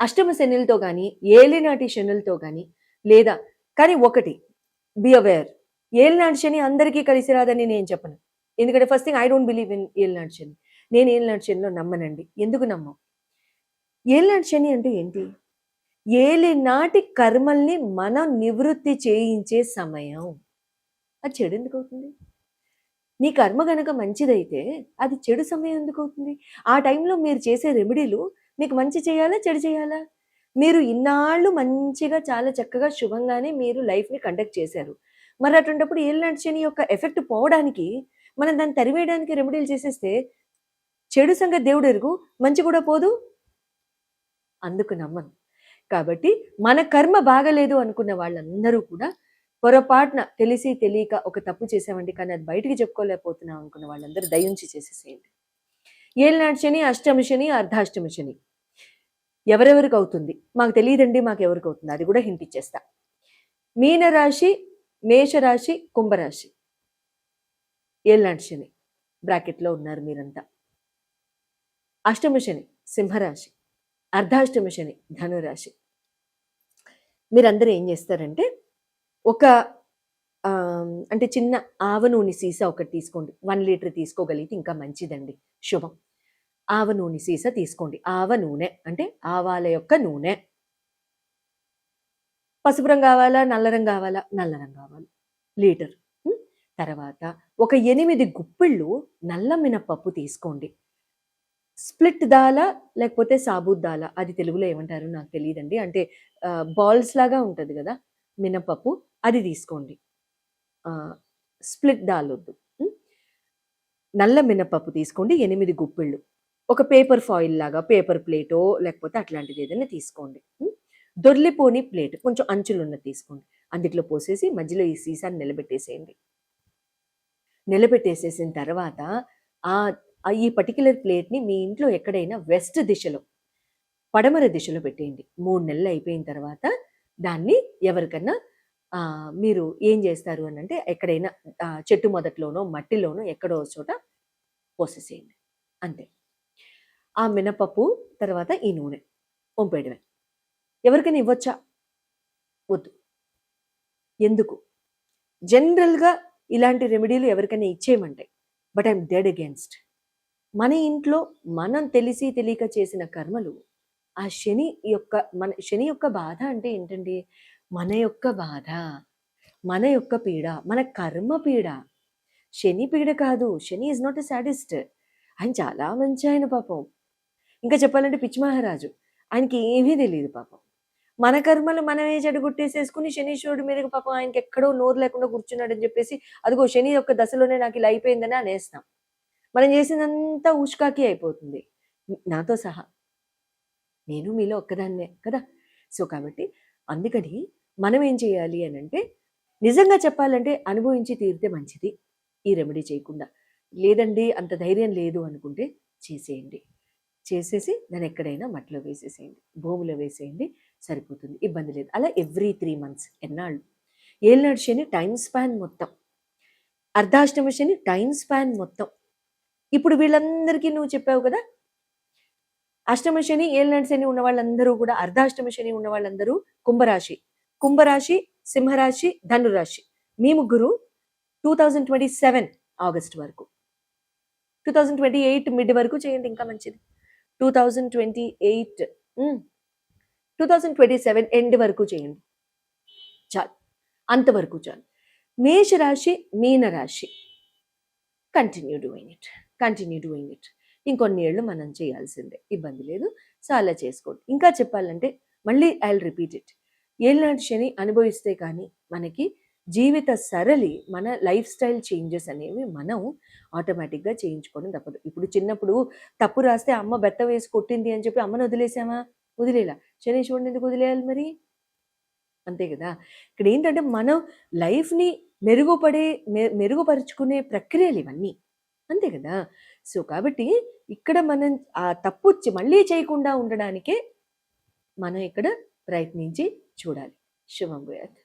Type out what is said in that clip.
అష్టమ శనులతో కానీ ఏలినాటి శనులతో కానీ లేదా కానీ ఒకటి బి అవేర్ ఏలినాటి శని అందరికీ కలిసి రాదని నేను చెప్పను. ఎందుకంటే first thing I don't believe in ఏలినాటి శని. నేను ఏలినాటి శనిలో నమ్మనండి. ఎందుకు నమ్మం? ఏలినాటి శని అంటే ఏంటి? ఏలినాటి కర్మల్ని మనం నివృత్తి చేయించే సమయం. అది చెడు ఎందుకు అవుతుంది? నీ కర్మ గనక మంచిదైతే అది చెడు సమయం ఎందుకు అవుతుంది? ఆ టైంలో మీరు చేసే రెమెడీలు మీకు మంచి చేయాలా చెడు చేయాలా? మీరు ఇన్నాళ్ళు మంచిగా చాలా చక్కగా శుభంగానే మీరు లైఫ్ని కండక్ట్ చేశారు. మరి అటువంటిప్పుడు ఏలినాటి శని యొక్క ఎఫెక్ట్ పోవడానికి మనం దాన్ని తరివేయడానికి రెమెడీలు చేసేస్తే చెడు సంగతి దేవుడు ఎరుగు మంచి కూడా పోదు? అందుకు నమ్మను. కాబట్టి మన కర్మ బాగలేదు అనుకున్న వాళ్ళందరూ కూడా పొరపాటున తెలిసి తెలియక ఒక తప్పు చేసామండి కానీ అది బయటికి చెప్పుకోలేకపోతున్నాం అనుకున్న వాళ్ళందరూ దయించి చేసేసేయండి. ఏలినాటి శని అష్టమి శని అర్ధాష్టమి శని. ఎవరెవరికి అవుతుంది? మాకు తెలియదండి మాకు ఎవరికి అవుతుంది? అది కూడా హింట్ ఇచ్చేస్తా. మీనరాశి మేషరాశి కుంభరాశి. ఏలినాటి శని బ్రాకెట్లో ఉన్నారు మీరంతా. అష్టమ శని సింహరాశి. అర్ధాష్టమి శని ధనురాశి. మీరందరూ ఏం చేస్తారంటే ఒక అంటే చిన్న ఆవ నూనె సీసా ఒకటి తీసుకోండి. వన్ లీటర్ తీసుకోగలిగితే ఇంకా మంచిదండి. శుభం. ఆవ నూనె సీసా తీసుకోండి. ఆవ నూనె అంటే ఆవాల యొక్క నూనె. పసుపు రంగు కావాలా? నల్ల రంగు కావాలా? నల్ల రంగు కావాలి. లీటర్. తర్వాత ఒక ఎనిమిది గుప్పిళ్ళు నల్ల మినపప్పు తీసుకోండి. స్ప్లిట్ దాల లేకపోతే సాబూత్ దాల అది తెలుగులో ఏమంటారు నాకు తెలియదండి. అంటే బాల్స్ లాగా ఉంటుంది కదా మినపప్పు అది తీసుకోండి. స్ప్లిట్ దాల్ వద్దు నల్ల మినపప్పు తీసుకోండి ఎనిమిది గుప్పిళ్ళు. ఒక పేపర్ ఫాయిల్ లాగా పేపర్ ప్లేటో లేకపోతే అట్లాంటిది ఏదైనా తీసుకోండి. దొర్లిపోని ప్లేట్ కొంచెం అంచులు ఉన్నది తీసుకోండి. అందుట్లో పోసేసి మధ్యలో ఈ సీసాని నిలబెట్టేసేయండి. నిలబెట్టేసేసిన తర్వాత ఆ ఈ పర్టికులర్ ప్లేట్ని మీ ఇంట్లో ఎక్కడైనా వెస్ట్ దిశలో పడమర దిశలో పెట్టేయండి. మూడు నెలలు అయిపోయిన తర్వాత దాన్ని ఎవరికన్నా మీరు ఏం చేస్తారు అని అంటే ఎక్కడైనా చెట్టు మొదట్లోనో మట్టిలోనో ఎక్కడో చోట పోసేసేయండి. అంతే. ఆ మినపప్పు తర్వాత ఈ నూనె పంపేయడమే ఎవరికైనా ఇవ్వచ్చా? వద్దు. ఎందుకు? జనరల్గా ఇలాంటి రెమెడీలు ఎవరికైనా ఇచ్చేయమంటాయి బట్ ఐఎమ్ డెడ్ అగేన్స్ట్. మన ఇంట్లో మనం తెలిసి తెలియక చేసిన కర్మలు ఆ శని యొక్క మన శని యొక్క బాధ అంటే ఏంటండి? మన యొక్క బాధ మన యొక్క పీడ మన కర్మ పీడ. శని పీడ కాదు Shani is not a sadist ఆయన చాలా మంచి ఆయన పాపం. ఇంకా చెప్పాలంటే పిచ్చి మహారాజు ఆయనకి ఏమీ తెలియదు పాపం. మన కర్మలు మనమే చెడగొట్టేసేసుకుని శనీశ్వరుడు మీదకి పాపం ఆయనకి ఎక్కడో నోరు లేకుండా కూర్చున్నాడని చెప్పేసి అదిగో శని యొక్క దశలోనే నాకు ఇలా అయిపోయిందని అనేస్తాం. మనం చేసిందంతా ఉష్కాకి అయిపోతుంది. నాతో సహా. నేను మీలో ఒక్కదాన్నే కదా? సో కాబట్టి అందుకని మనం ఏం చేయాలి అని అంటే నిజంగా చెప్పాలంటే అనుభవించి తీరితే మంచిది. ఈ రెమెడీ చేయకుండా. లేదండి అంత ధైర్యం లేదు అనుకుంటే చేసేయండి. చేసేసి దాన్ని ఎక్కడైనా మట్టిలో వేసేసేయండి. భూమిలో వేసేయండి సరిపోతుంది. ఇబ్బంది లేదు. అలా ఎవ్రీ త్రీ మంత్స్ ఎన్నాళ్ళు. ఏళ్ళనాడు శని టైం స్పాన్ మొత్తం. అర్ధాష్టమ శని టైం స్పాన్ మొత్తం. ఇప్పుడు వీళ్ళందరికీ నువ్వు చెప్పావు కదా? అష్టమ శని ఏళ్ళనాడు శని ఉన్న వాళ్ళందరూ కూడా అర్ధాష్టమ శని ఉన్న వాళ్ళందరూ కుంభరాశి. కుంభరాశి సింహరాశి ధనురాశి. మీ ముగ్గురు two thousand twenty seven August వరకు. Two thousand twenty eight mid వరకు చేయండి ఇంకా మంచిది. Two thousand twenty eight two thousand twenty seven end వరకు చేయండి. చాలు. అంతవరకు చాలు. మేషరాశి మీనరాశి. Continue doing it continue doing it ఇంకొన్ని ఏళ్ళు మనం చేయాల్సిందే. ఇబ్బంది లేదు. సో అలా చేసుకోండి. ఇంకా చెప్పాలంటే మళ్ళీ ఐ రిపీట్ ఇట్ ఏళ్ళనాటి శని అనుభవిస్తే కానీ మనకి జీవిత సరళి మన లైఫ్ స్టైల్ చేంజెస్ అనేవి మనం ఆటోమేటిక్గా చేయించుకోవడం తప్పదు. ఇప్పుడు చిన్నప్పుడు తప్పు రాస్తే అమ్మ బెత్త వేసి కొట్టింది అని చెప్పి అమ్మను వదిలేసామా? వదిలేలా. శనీశ్వరుని ఎందుకు వదిలేయాలి మరి? అంతే కదా. ఇక్కడ ఏంటంటే మనం లైఫ్ని మెరుగుపడే మె- మెరుగుపరుచుకునే ప్రక్రియలు ఇవన్నీ. అంతే కదా. సో కాబట్టి ఇక్కడ మనం ఆ తప్పు మళ్ళీ చేయకుండా ఉండడానికే మనం ఇక్కడ ప్రయత్నించి చూడాలి. శుభం భూయాత్